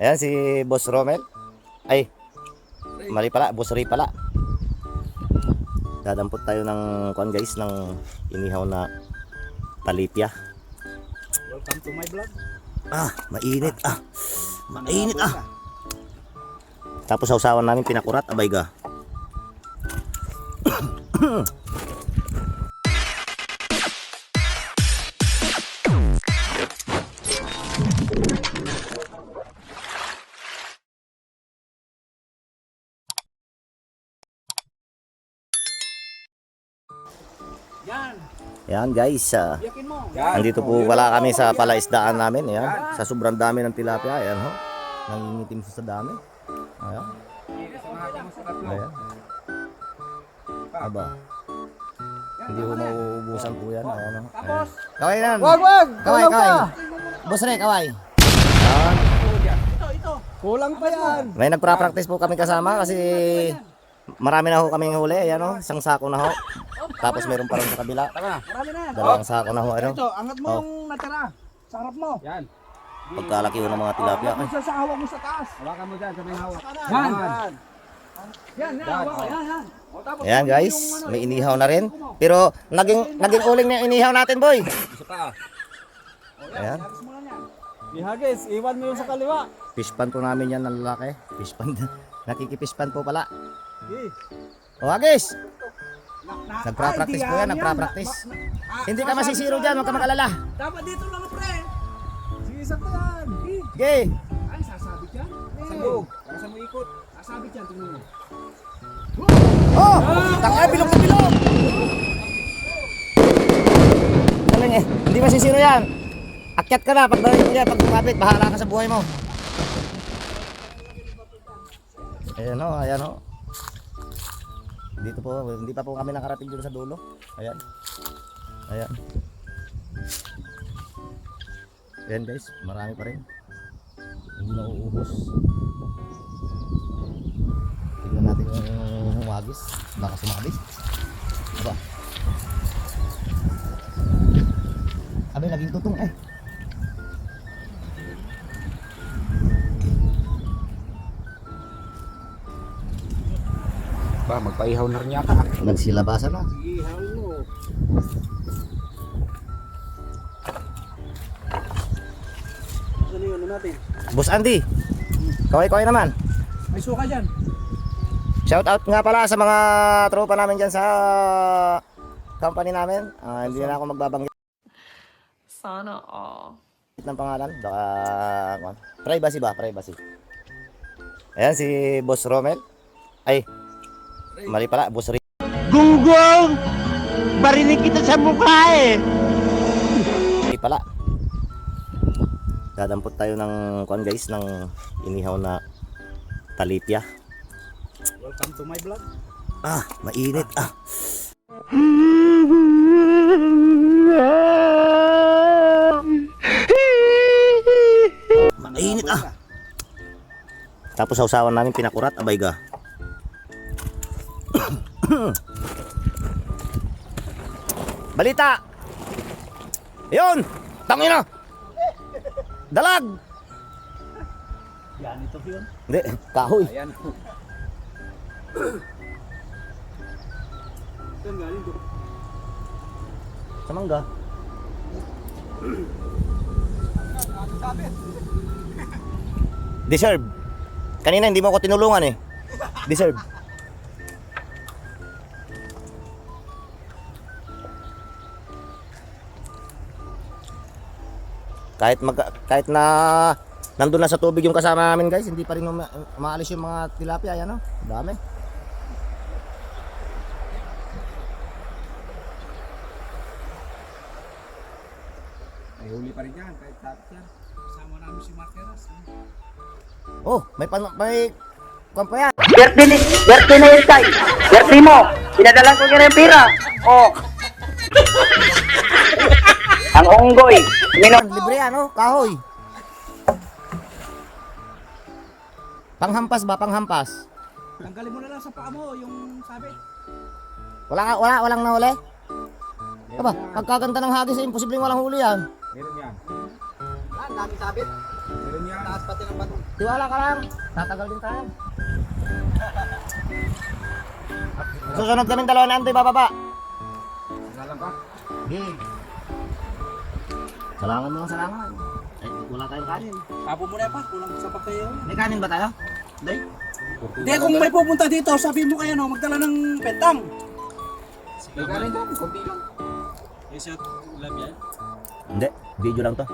Ayan si Boss Romel. Ay, mali pala, Boss Ray pala. Dadampot tayo ng kuan guys ng inihaw na talipia. Welcome to my vlog. Ah, mainit ah. Mainit ah. Tapos sausawan namin pinakurat, abay ga. Yan. Ayan guys, ah, Yakin mo. Andito po wala kami sa palaisdaan namin. Ayan. Sa sobrang dami ng tilapia. Ayan ho. Nangingitim sa dami. Ayan. Ayan. Aba. Hindi ko mauubusan po yan. Ayan ho. Ayan. Kaway yan. Wag, wag! Kaway, kaway. Boss Ray, kaway. Ayan. Ito, ito. Kulang pa yan. May nagpra-practice po kami kasama kasi marami na ho kaming huli. Ayan ho. Isang sako na ho. Tapos meron pa rin sa kabila. Marami na. Dalawang sako na ho. Ano? Ito, angat mo Oh. yung natira. Sa harap mo. Yan. Pagkalaki ho ng mga tilapia. Ay. Sa hawak mo sa taas. Hawakan mo dyan sa may hawak. Yan. Yan. Yan, yan. hawak. Yan, Ayan guys, may inihaw na rin. Pero naging naging uling na inihaw natin, boy. Isa pa. Ayan. Ihagis, iwan mo yung sa kaliwa. Fishpan po namin yan ng lalaki. Fishpan. Nakikipishpan po pala. O Agis, Na- nagpra-practice po yan, nagpra-practice. Hindi ka masisiro dyan, huwag ka makalala. Dapat dito lang, pre. Sige, yan. Eh. Okay. Ay, sasabit yan? Sa loob. Sa mo ikot. Sasabit yan, tingnan mo. Oh! Tangay, bilog na bilog! Ano eh, hindi masisiro yan. Akyat ka na, pag daling mo yan, pag kumapit, bahala ka sa buhay mo. Ayan o, ayan o. Dito po, hindi pa po kami nakarating dun sa dulo. Ayan. Ayan. Ayan guys, marami pa rin. Hindi na uubos. Tingnan natin yung humagis. Baka sumali. Aba. Abe, laging tutong eh. Ba, magpaihaw na rin yata. Nagsilabasan na. Ihaw mo. Ano yun, ano natin? Boss Andy. Kaway-kaway naman. May suka dyan. Shout out nga pala sa mga tropa namin dyan sa company namin. Ah, hindi na ako magbabanggit Sana all. ng pangalan. Baka, kwan. privacy ba? Privacy. Ayan si Boss Romel. Ay, mali pala. Boss Ray. Gunggong! Barinig kita sa mukha eh! Hindi pala. Dadampot tayo ng kwan guys ng inihaw na talipia. Welcome to my vlog. Ah, mainit ah. Mainit ah. Tapos sausawan namin pinakurat, abay ga. Balita! Yun! Tangina! Dalag! Yan, ito yun. Hindi, kahoy. Ayan. Saan galing to? Sa mangga. Deserve. Kanina hindi mo ako tinulungan eh. Deserve. Kahit mag kahit na nandun na sa tubig yung kasama namin guys, hindi pa rin uma- umaalis yung mga tilapia, yan oh. Dami. May huli pa rin yan, kahit tapos yan. Kasama namin si Marqueras. eh. Oh, may pan may kwan pa yan. Birthday ni, birthday na yun tay! Birthday mo! Pinadala ko kaya ng pira! Oh! Ang unggoy! Minom! Libre yan, oh, kahoy. Panghampas ba? Panghampas. Tanggalin mo na lang sa paa mo yung sabit. Wala ka, wala, walang nahuli. Aba, pagkaganda ng hagis, eh, imposibleng walang huli yan. Meron yan. Ang dami sabit! Meron yan. Lakas pati ng bato. Tiwala ka lang. Tatagal din tayo. Susunod kaming dalawa na Antoy bababa. Salam ka. Okay. Salangan mo ng salangan. Eh, wala tayong kanin. Tapo mo na pa, kulang sa pa kayo. May kanin ba tayo? Day? Hindi, kung may pupunta dito, sabi mo kayo, no, magdala ng petang. May kanin dyan, konti lang. Yes, sir. Love yan. Hindi. Video lang to.